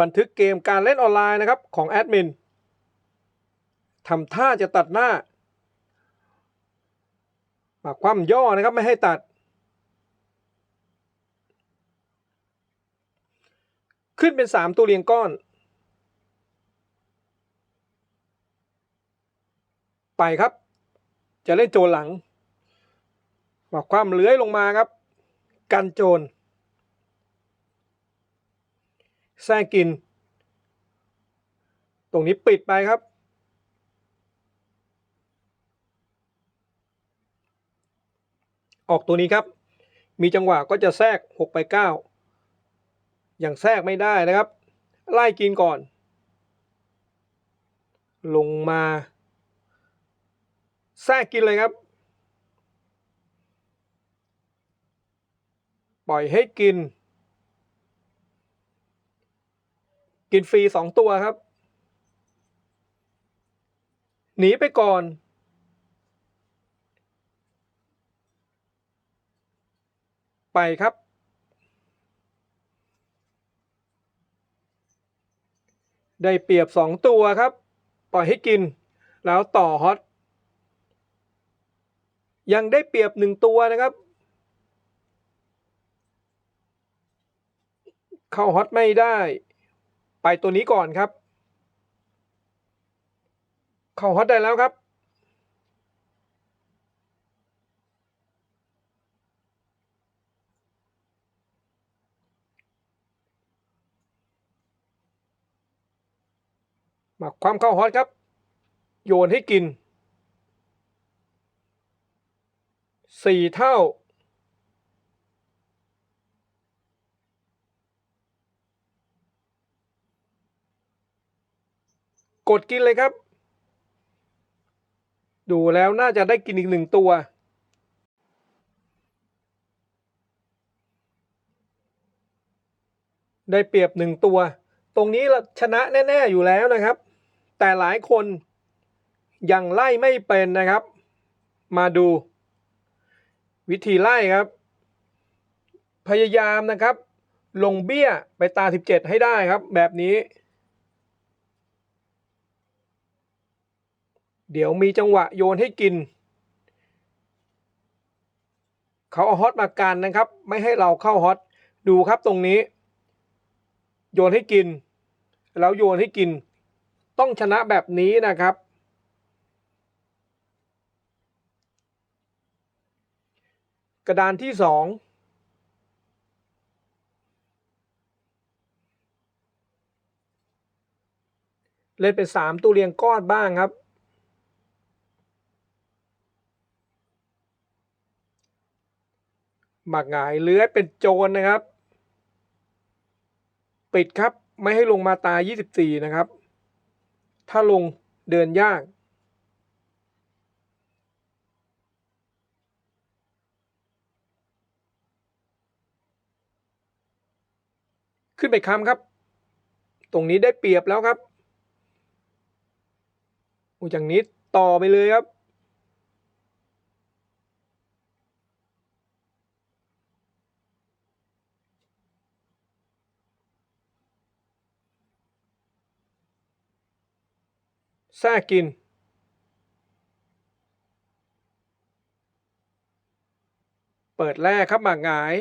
บันทึกเกมการเล่นออนไลน์นะครับของแอดมินทำท่าจะตัดหน้ามาคว่ำย่อนะครับไม่ให้ตัด ขึ้นเป็นสามตัวเรียงก้อน ไปครับ จะเล่นโจรหลังมาคว่ำเลื้อยลงมาครับ กันโจร แทรกกิน ตรงนี้ปิดไปครับ ออกตัวนี้ครับ มีจังหวะก็จะแทรก 6 ไป 9 อย่างแทรกไม่ได้นะครับ ไล่กินก่อน ลงมา แทรกกินเลยครับ ปล่อยให้กิน กินฟรีสองตัวครับ หนีไปก่อน ไปครับ ได้เปรียบสองตัวครับ ปล่อยให้กิน แล้วต่อฮอต ยังได้เปรียบหนึ่งตัวนะครับเข้าฮอตไม่ได้ ไปตัวนี้ก่อนครับ เข้าฮอตได้แล้วครับมาความเข้าฮอตครับ โยนให้กินสี่เท่า กดกินเลยครับ ดูแล้วน่าจะได้กินอีกหนึ่งตัว ได้เปรียบหนึ่งตัว ตรงนี้เราชนะแน่ ๆ อยู่แล้วนะครับ แต่หลายคนยังไล่ไม่เป็นนะครับ มาดู วิธีไล่ครับ พยายามนะครับ ลงเบี้ยไปตา 17 ให้ได้ครับ แบบนี้ เดี๋ยวมีจังหวะโยนให้กิน เขาเอาฮอตมากันนะครับ ไม่ให้เราเข้าฮอตดูครับตรงนี้ โยนให้กิน แล้วโยนให้กิน ต้องชนะแบบนี้นะครับ กระดานที่สองเล่นเป็นสามตัวเรียงก้อนบ้างครับ มักหงายเลื้อยเป็นโจรนะครับ ปิดครับไม่ให้ลงมาตา 24 นะครับ ถ้าลงเดินยาก ขึ้นไปค้ำครับ ตรงนี้ได้เปรียบแล้วครับอูจากนี้ต่อไปเลยครับ แทรกกิน เปิดแรกครับหมากหงาย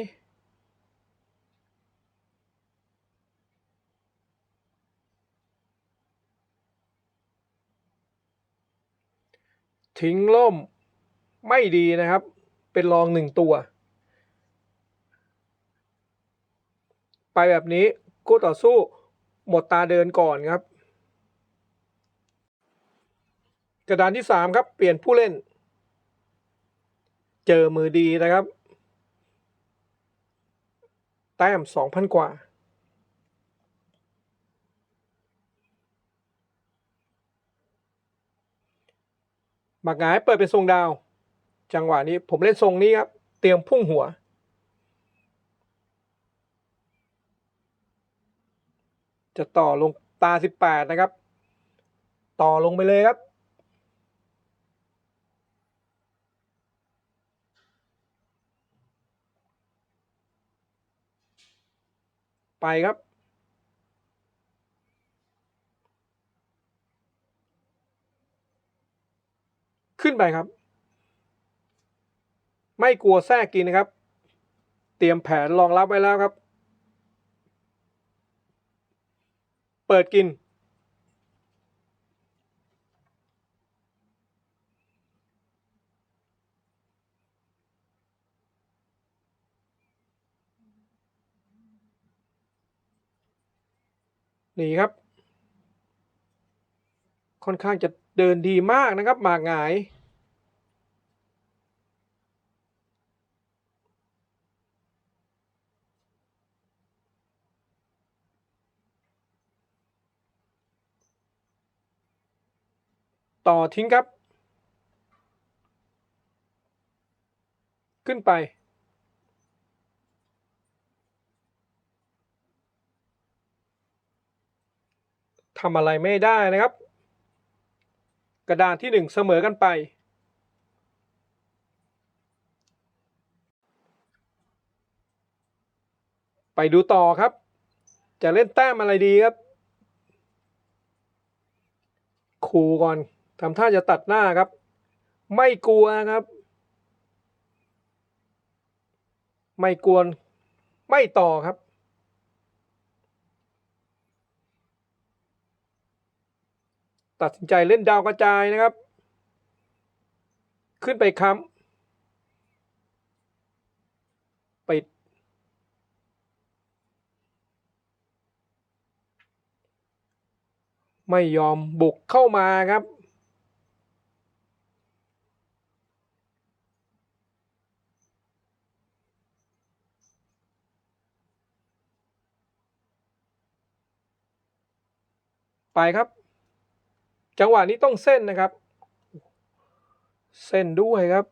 ทิ้งล่มไม่ดีนะครับ เป็นรองหนึ่งตัว ไปแบบนี้คู่ต่อสู้หมดตาเดินก่อนครับ กระดานที่สามครับ เปลี่ยนผู้เล่น เจอมือดีนะครับ แต้มสองพันกว่า หมากหงายเปิดเป็นทรงดาว จังหวะนี้ผมเล่นทรงนี้ครับ เตรียมพุ่งหัวจะต่อลงตาสิบแปดนะครับ ต่อลงไปเลยครับ ไปครับ ขึ้นไปครับ ไม่กลัวแทรกกินนะครับ เตรียมแผนรองรับไว้แล้วครับ เปิดกิน นี่ครับ ค่อนข้างจะเดินดีมากนะครับหมากหงาย ต่อทิ้งครับ ขึ้นไป ทำอะไรไม่ได้นะครับ กระดานที่หนึ่งเสมอกันไป ไปดูต่อครับ จะเล่นแต้มอะไรดีครับขู่ก่อนทำท่าจะตัดหน้าครับ ไม่กลัวครับ ไม่กวน ไม่ต่อครับ ตัดสินใจเล่นดาวกระจายนะครับ ขึ้นไปค้ำปิด ไม่ยอมบุกเข้ามาครับไปครับ จังหวะนี้ต้องเส้นนะครับ เส้นด้วยครับ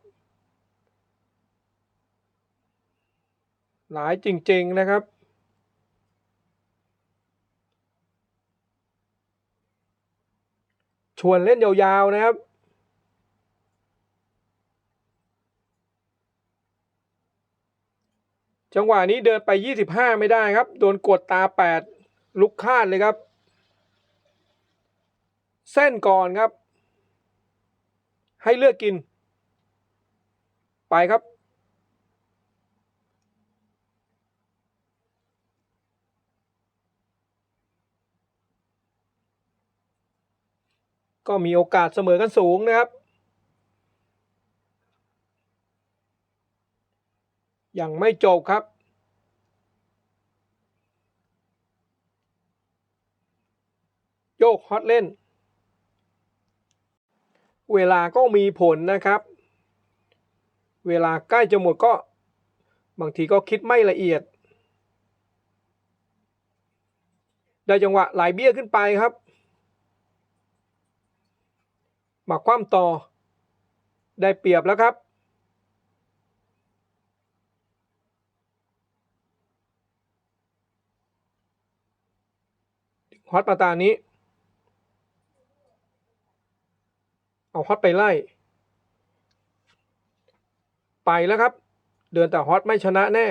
หลายจริง ๆ นะครับ ชวนเล่นยาวๆนะครับจังหวะนี้เดินไป 25 ไม่ได้ครับ โดนกดตา 8 ลุกคาดเลยครับ เส้นก่อนครับ ให้เลือกกิน ไปครับ ก็มีโอกาสเสมอกันสูงนะครับ ยังไม่จบครับโยกฮอตเล่น เวลาก็มีผลนะครับ เวลาใกล้จะหมดก็บางทีก็คิดไม่ละเอียด ได้จังหวะไหลเบี้ยขึ้นไปครับมาคว่ำต่อ ได้เปรียบแล้วครับฮอตมาตานี้ เอาฮอตไปไล่ ไปแล้วครับ เดินแต่ฮอตไม่ชนะแน่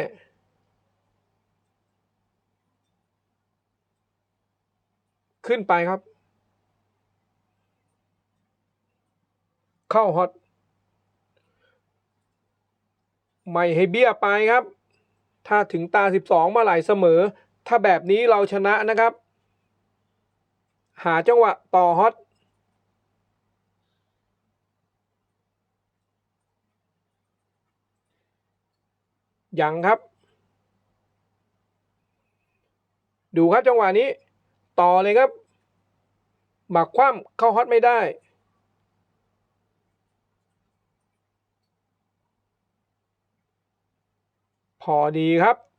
ขึ้นไปครับ เข้าฮอตไม่ให้เบี้ยไปครับ ถ้าถึงตา 12 มาไหลเสมอ ถ้าแบบนี้เราชนะนะครับ หาจังหวะต่อฮอต ยังครับ ดูครับจังหวะนี้ ต่อเลยครับ หมักคว่ำเข้าฮอตไม่ได้ พอดีครับ